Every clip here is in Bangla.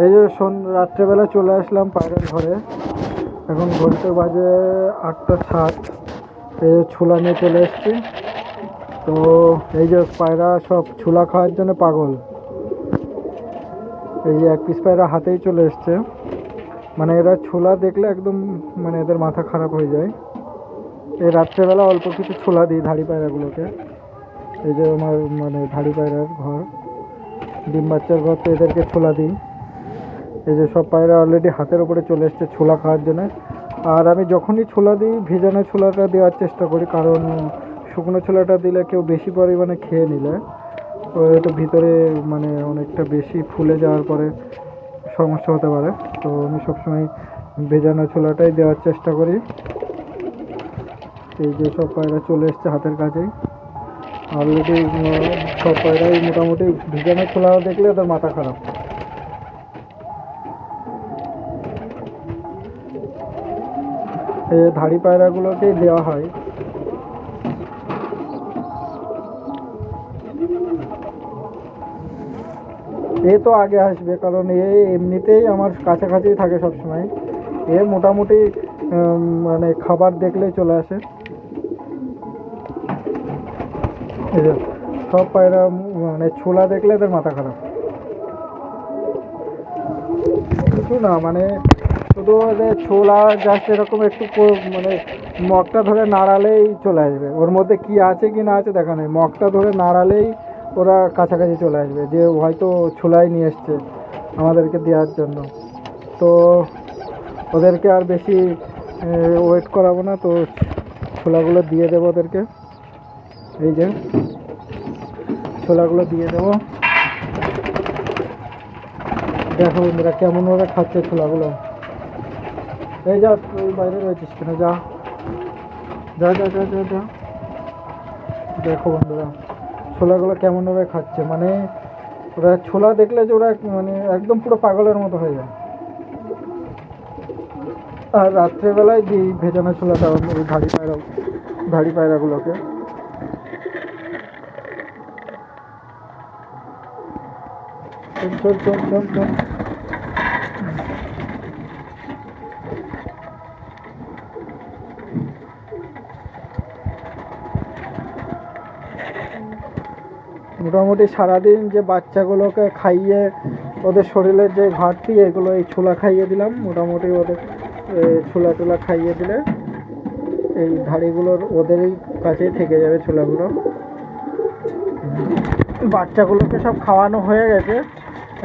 এই যে রাত্রেবেলা চলে আসলাম পায়রার ঘরে। এখন ঘড়িতে বাজে আটটা সাত। এই যে ছোলা নিয়ে চলে এসেছি। তো এই যে পায়রা সব ছোলা খাওয়ার জন্য পাগল। এই যে এক পিস পায়রা হাতেই চলে এসছে। মানে এরা ছোলা দেখলে একদম মানে এদের মাথা খারাপ হয়ে যায়। এই রাত্রেবেলা অল্প কিছু ছোলা দিই ধাড়ি পায়রাগুলোকে। এই যে আমার মানে ধাড়ি পায়রার ঘর। ডিম বাচ্চার ঘর তো এদেরকে ছোলা দিই। এই যে সব পায়রা অলরেডি হাতের উপরে চলে এসছে ছোলা খাওয়ার জন্য। আর আমি যখনই ছোলা দিই, ভেজানো ছোলাটা দেওয়ার চেষ্টা করি, কারণ শুকনো ছোলাটা দিলে কেউ বেশি পরিমাণে খেয়ে নিলে। তো ভিতরে মানে অনেকটা বেশি ফুলে যাওয়ার পরে সমস্যা হতে পারে। তো আমি সবসময় ভেজানো ছোলাটাই দেওয়ার চেষ্টা করি। এই যে সব পায়রা চলে এসছে হাতের কাছেই। অলরেডি সব পায়রাই মোটামুটি ভিজানো ছোলা দেখলে ওদের মাথা খারাপ এই ধাড়ি পায়রাগুলোকেই দেওয়া হয়। এ তো আগে আসবে, কারণ এ এমনিতেই আমার কাছাকাছি থাকে সবসময়। এ মোটামুটি মানে খাবার দেখলেই চলে আসে। সব পায়রা মানে ছোলা দেখলে এদের মাথা খারাপ। কিছু না মানে শুধু ওদের ছোলা জাস্ট এরকম একটু মানে মগটা ধরে নাড়ালেই চলে আসবে। ওর মধ্যে কি আছে কি না আছে দেখা নেই। মগটা ধরে নাড়ালেই ওরা কাছাকাছি চলে আসবে। যে হয়তো ছোলাই নিয়ে এসছে আমাদেরকে দেওয়ার জন্য। তো ওদেরকে আর বেশি ওয়েট করাবো না। তো ছোলাগুলো দিয়ে দেবো ওদেরকে। এই যে ছোলাগুলো দিয়ে দেবো। দেখো বন্ধুরা কেমন ভাবে খাচ্ছে ছোলাগুলো। এই যা, তুই বাইরে রয়েছিস কেন? যা। যা যা যা যা যা। দেখো বন্ধুরা, ছোলাগুলো কেমনভাবে খাচ্ছে। মানে ওরা ছোলা দেখলে যে ওরা মানে একদম পুরো পাগলের মতো হয়ে যায়। আর রাত্রেবেলায় দিই ভেজানো ছোলাটা ধাড়ি পায়রা ধাড়ি পায়রাগুলোকে। চল চল চল চল। মোটামুটি সারাদিন যে বাচ্চাগুলোকে খাইয়ে ওদের শরীরের যে ঘাটতি, এগুলো এই ছোলা খাইয়ে দিলাম। মোটামুটি ওদের ছোলা টোলা খাইয়ে দিলে এই ধাড়িগুলোর ওদেরই কাছেই থেকে যাবে ছোলাগুলো। বাচ্চাগুলোকে সব খাওয়ানো হয়ে গেছে।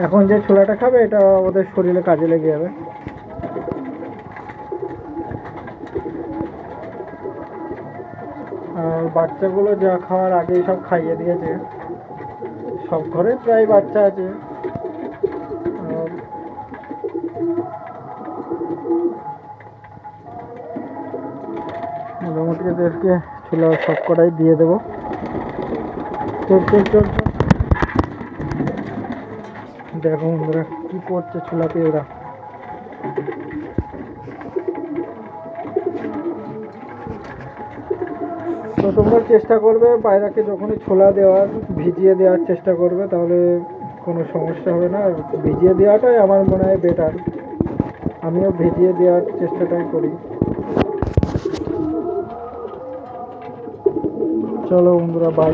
এখন যে ছোলাটা খাবে, এটা ওদের শরীরে কাজে লেগে যাবে। আর বাচ্চাগুলো যা খাওয়ার আগেই সব খাইয়ে দিয়েছে। সব ঘরে প্রায় বাচ্চা আছে। মোটামুটি এদেরকে ছোলা সব কটাই দিয়ে দেবো। চল চল চল চল। দেখো বন্ধুরা, কি করছে ছোলাতে ওরা? তো তোমরা চেষ্টা করবে, পায়রাকে যখনই ছোলা দেওয়ার, ভিজিয়ে দেওয়ার চেষ্টা করবে, তাহলে কোনো সমস্যা হবে না। ভিজিয়ে দেওয়াটাই আমার মনে হয় বেটার আমিও ভিজিয়ে দেওয়ার চেষ্টাটাই করি। চলো বন্ধুরা বাই